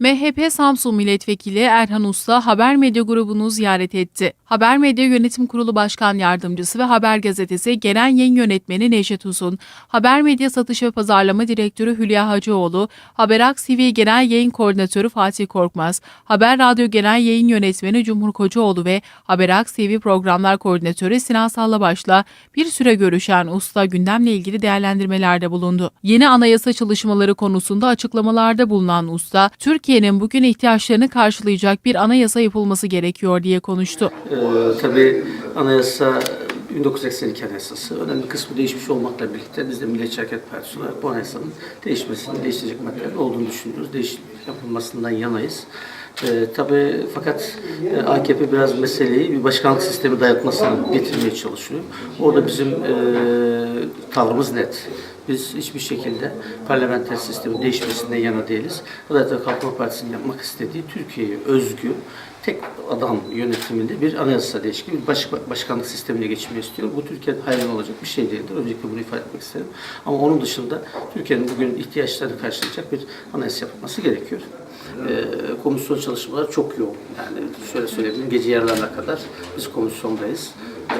MHP Samsun Milletvekili Erhan Usta Haber Medya grubunu ziyaret etti. Haber Medya Yönetim Kurulu Başkan Yardımcısı ve Haber Gazetesi Genel Yayın Yönetmeni Neşet Uzun, Haber Medya Satış ve Pazarlama Direktörü Hülya Hacıoğlu, Haberaks TV Genel Yayın Koordinatörü Fatih Korkmaz, Haber Radyo Genel Yayın Yönetmeni Cumhur Kocaoğlu ve Haberaks TV Programlar Koordinatörü Sinan Sallabaş'la bir süre görüşen Usta gündemle ilgili değerlendirmelerde bulundu. Yeni anayasa çalışmaları konusunda açıklamalarda bulunan Usta, Türkiye'nin bugün ihtiyaçlarını karşılayacak bir anayasa yapılması gerekiyor diye konuştu. Ee, tabii anayasa 1982 Anayasası önemli kısmı değişmiş olmakla birlikte biz de Milliyetçi Hareket Partisi olarak bu anayasanın değişmesini, değiştirecek maddeler olduğunu düşünüyoruz. Değiş yapılmasından yanayız. Ee, tabii fakat e, AKP biraz meseleyi bir başkanlık sistemi dayatmasına getirmeye çalışıyor. Orada bizim e, tavrımız net. Biz hiçbir şekilde parlamenter sistemin değişmesinden yana değiliz. Adalet ve Kalkınma Partisi'nin yapmak istediği Türkiye'ye özgü tek adam yönetiminde bir anayasa değişikliği, bir baş, başkanlık sistemine geçmeyi istiyor. Bu Türkiye'nin hayran olacak bir şey değildir. Öncelikle bunu ifade etmek isterim. Ama onun dışında Türkiye'nin bugün ihtiyaçlarını karşılayacak bir anayasa yapılması gerekiyor. Ee, komisyon çalışmaları çok yoğun. Yani şöyle söyleyebilirim, gece yarılarına kadar biz komisyondayız. Ee,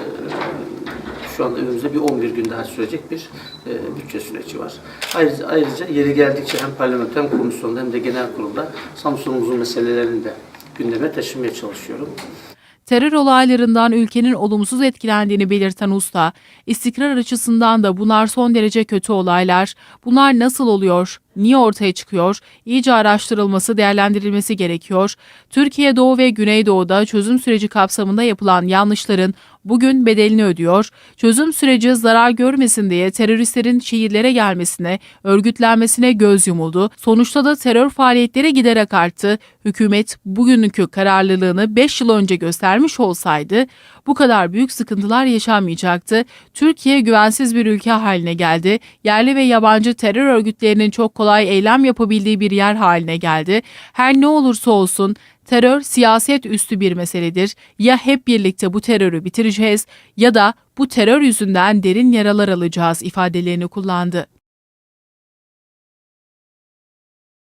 şu anda önümüzde bir 11 gün daha sürecek bir e, bütçe süreci var. Ayrıca, ayrıca yeri geldikçe hem parlamento hem komisyonda hem de genel kurulda Samsun'umuzun meselelerini de gündeme taşımaya çalışıyorum. Terör olaylarından ülkenin olumsuz etkilendiğini belirten usta, istikrar açısından da bunlar son derece kötü olaylar. Bunlar nasıl oluyor? Niye ortaya çıkıyor? İyice araştırılması, değerlendirilmesi gerekiyor. Türkiye Doğu ve Güneydoğu'da çözüm süreci kapsamında yapılan yanlışların bugün bedelini ödüyor. Çözüm süreci zarar görmesin diye teröristlerin şehirlere gelmesine, örgütlenmesine göz yumuldu. Sonuçta da terör faaliyetleri giderek arttı. Hükümet bugünkü kararlılığını 5 yıl önce göstermiş olsaydı bu kadar büyük sıkıntılar yaşanmayacaktı. Türkiye güvensiz bir ülke haline geldi. Yerli ve yabancı terör örgütlerinin çok kolay eylem yapabildiği bir yer haline geldi. Her ne olursa olsun terör siyaset üstü bir meseledir. Ya hep birlikte bu terörü bitireceğiz ya da bu terör yüzünden derin yaralar alacağız ifadelerini kullandı.